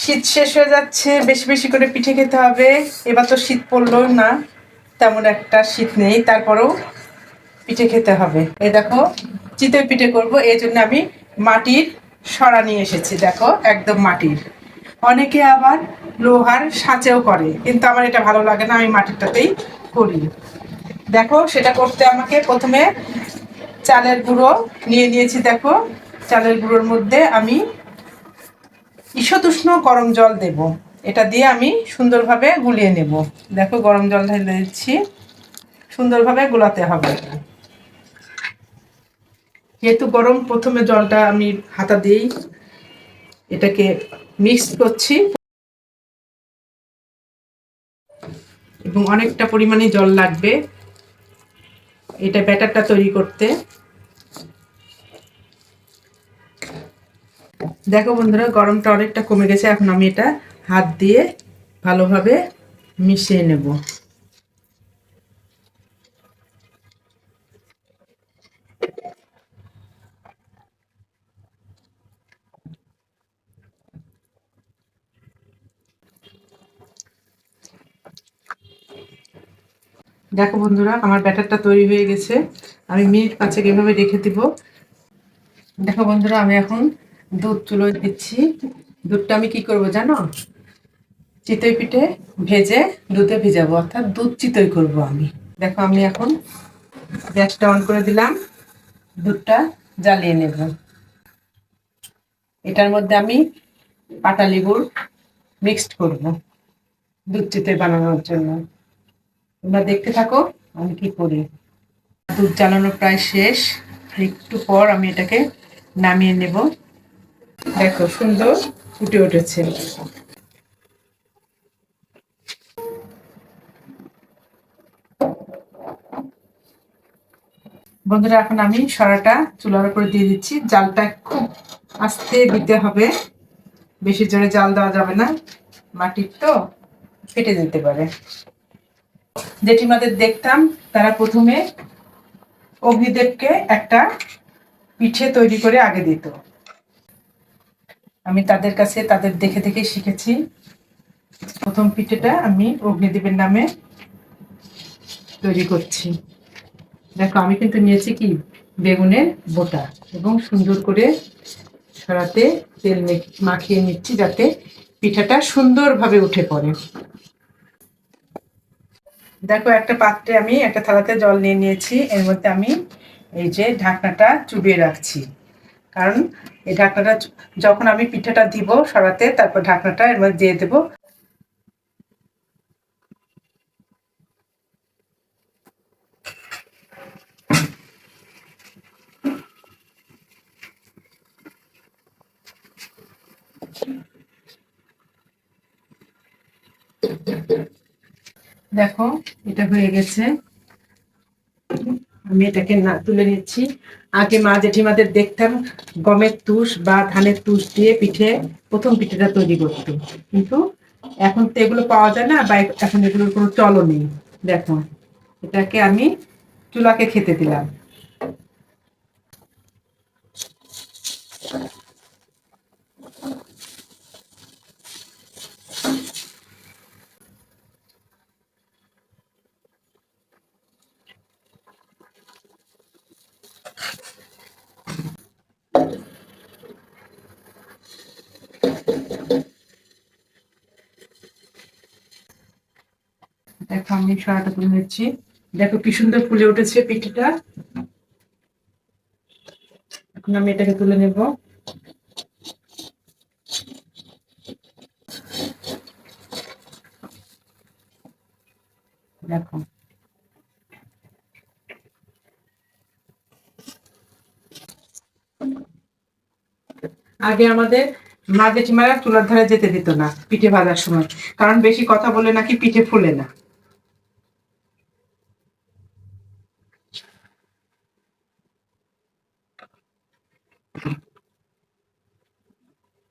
শীত শেষ হয়ে যাচ্ছে, বেশি বেশি করে পিঠে খেতে হবে। এবার তো শীত পড়ল না, তেমন একটা শীত নেই, তারপরেও পিঠে খেতে হবে। এ দেখো, চিতই পিঠে করব, এই জন্য আমি মাটির সরা নিয়ে এসেছি, দেখো, একদম মাটির। অনেকে আবার লোহার সাঁচেও করে, কিন্তু আমার এটা ভালো লাগে না, আমি মাটিরটাতেই করি। দেখো, সেটা করতে আমাকে প্রথমে চালের গুঁড়ো নিয়ে নিয়েছি, দেখো, চালের গুঁড়োর মধ্যে আমি ঈষদুষ্ণ গরম জল দেব। এটা দিয়ে আমি সুন্দরভাবে গুলিয়ে নেব। দেখো, গরম জল ঢেলে দিচ্ছি। সুন্দরভাবে গুলাতে হবে। যেহেতু গরম, প্রথমে জলটা আমি হাতা দিয়েই এটাকে মিক্স করছি। এবং অনেকটা পরিমাণে জল লাগবে। এটা ব্যাটারটা তৈরি করতে। দেখো বন্ধুরা, গরমটা অনেকটা কমে গেছে, এখন আমি এটা হাত দিয়ে ভালোভাবে মিশিয়ে নেব। দেখো বন্ধুরা, আমার ব্যাটারটা তৈরি হয়ে গেছে, আমি মিনিট পাঁচেক এভাবে রেখে দিব। দেখো বন্ধুরা, আমি এখন দুধ চুলোয় দিচ্ছি। দুধটা আমি কি করব জানো? চিতই পিঠে ভেজে দুধে ভিজাবো, অর্থাৎ দুধ চিতই করব আমি। দেখো, আমি এখন গ্যাসটা অন করে দিলাম, দুধটা জ্বালিয়ে নেব। এটার মধ্যে আমি পাটা লেবুর মিক্সড করব দুধ চিতই বানানোর জন্য। তোমরা দেখতে থাকো, আমি কি করি। দুধ জ্বালানো প্রায় শেষ, একটু পর আমি এটাকে নামিয়ে নেব। দেখো, সুন্দর ফুটে উঠেছে। বন্ধুরা, এখন আমি সরাটা চুলার উপরে দিয়ে দিচ্ছি। জালটা খুব আস্তে দিতে হবে। বেশি জোরে জাল দেওয়া যাবে না। মাটির তো ফেটে যেতে পারে। জেঠিমাদের দেখতাম, তারা প্রথমে অগ্নিদেবকে একটা পিঠে তৈরি করে আগে দিত। আমি তাদের কাছে তাদের দেখে দেখে শিখেছি। প্রথম পিঠেটা আমি অগ্নিদেবের নামে তৈরি করছি। দেখো, আমি কিন্তু নিয়েছি কি? বেগুনের বোটা এবং সুন্দর করে সরাতে তেল মাখিয়ে নিচ্ছি যাতে পিঠাটা সুন্দরভাবে উঠে পড়ে। দেখো, একটা পাত্রে আমি একটা থালাতে জল নিয়ে নিয়েছি। এর মধ্যে আমি এই যে ঢাকনাটা চুবিয়ে রাখছি। কারণ এই ঢাকনাটা যখন আমি পিঠাটা দিব সরাতে, তারপর ঢাকনাটা এর মধ্যে দিয়ে দেবো। দেখো, এটা হয়ে গেছে। আমি এটাকে না তুলে নিচ্ছি। আগে মা জেঠিমাদের দেখতাম গমের তুষ বা ধানের তুষ দিয়ে পিঠে, প্রথম পিঠেটা তৈরি করত। কিন্তু এখন তো এগুলো পাওয়া যায় না বা এখন এগুলোর কোনো চলও নেই। দেখো এটাকে আমি চুলাকে খেতে দিলাম। দেখো, আমি সরাটা তুলে নিচ্ছি। দেখো কি সুন্দর ফুলে উঠেছে পিঠেটা। এখন আমি এটাকে তুলে নেব। দেখো। আগে আমাদের মা জেঠিমারা চুলার ধারে যেতে দিত না, পিঠে ভাজার সময়। কারণ বেশি কথা বলে নাকি পিঠে ফুলে না।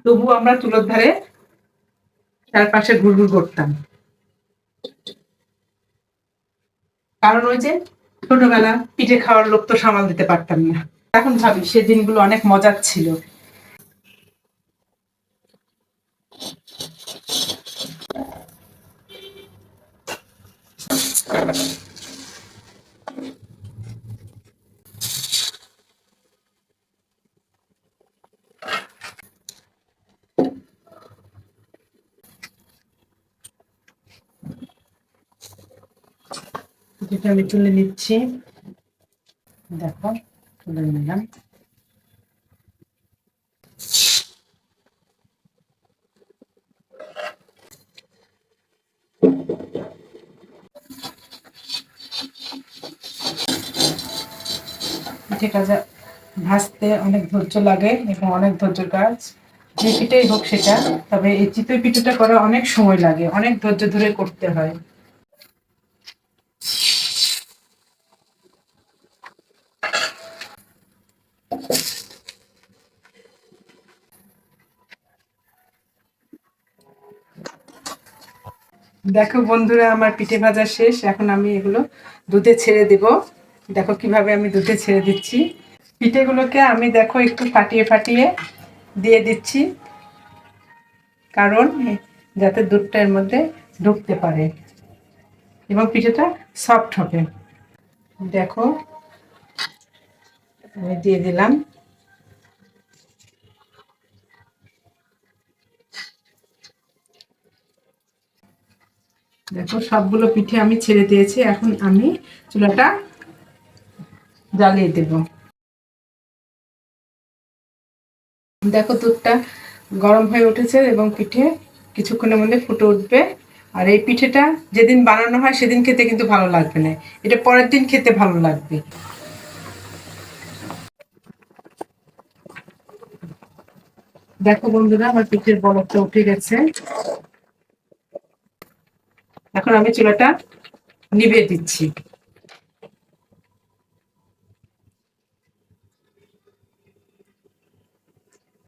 তবু আমরা চুলোর ধারে চারপাশে ঘুরঘুর করতাম। কারণ ওই যে ছোটবেলা পিঠে খাওয়ার লোক তো সামাল দিতে পারতাম না। এখন ভাবি, সে দিনগুলো অনেক মজার ছিল। পিঠেটা আমি তুলে নিচ্ছি। দেখো, তুলে নিলাম। পিঠেটা যা ভাজতে অনেক ধৈর্য লাগে এবং অনেক ধৈর্যের কাজ। যে পিঠেই হোক সেটা, তবে এই চিতই পিঠেটা করা অনেক সময় লাগে, অনেক ধৈর্য ধরে করতে হয়। দেখো বন্ধুরা, আমার পিঠে ভাজা শেষ। এখন আমি এগুলো দুধে ছেড়ে দেব। দেখো কীভাবে আমি দুধে ছেড়ে দিচ্ছি। পিঠেগুলোকে আমি দেখো একটু ফাটিয়ে ফাটিয়ে দিয়ে দিচ্ছি, কারণ যাতে দুধটা এর মধ্যে ঢুকতে পারে এবং পিঠেটা সফট হবে। দেখো, আমি দিয়ে দিলাম। দেখো, সবগুলো পিঠে আমি ছেড়ে দিয়েছি। এখন আমি চুলাটা জ্বালিয়ে দেব। দেখো, দুধটা গরম হয়ে উঠেছে এবং পিঠে কিছুক্ষণের মধ্যে ফুটে উঠবে। আর এই পিঠেটা যেদিন বানানো হয়, সেদিন খেতে কিন্তু ভালো লাগবে না। এটা পরের দিন খেতে ভালো লাগবে। দেখো বন্ধুরা, আমার পিঠের বরফটা উঠে গেছে। এখন আমি চুলাটা নিভিয়ে দিচ্ছি।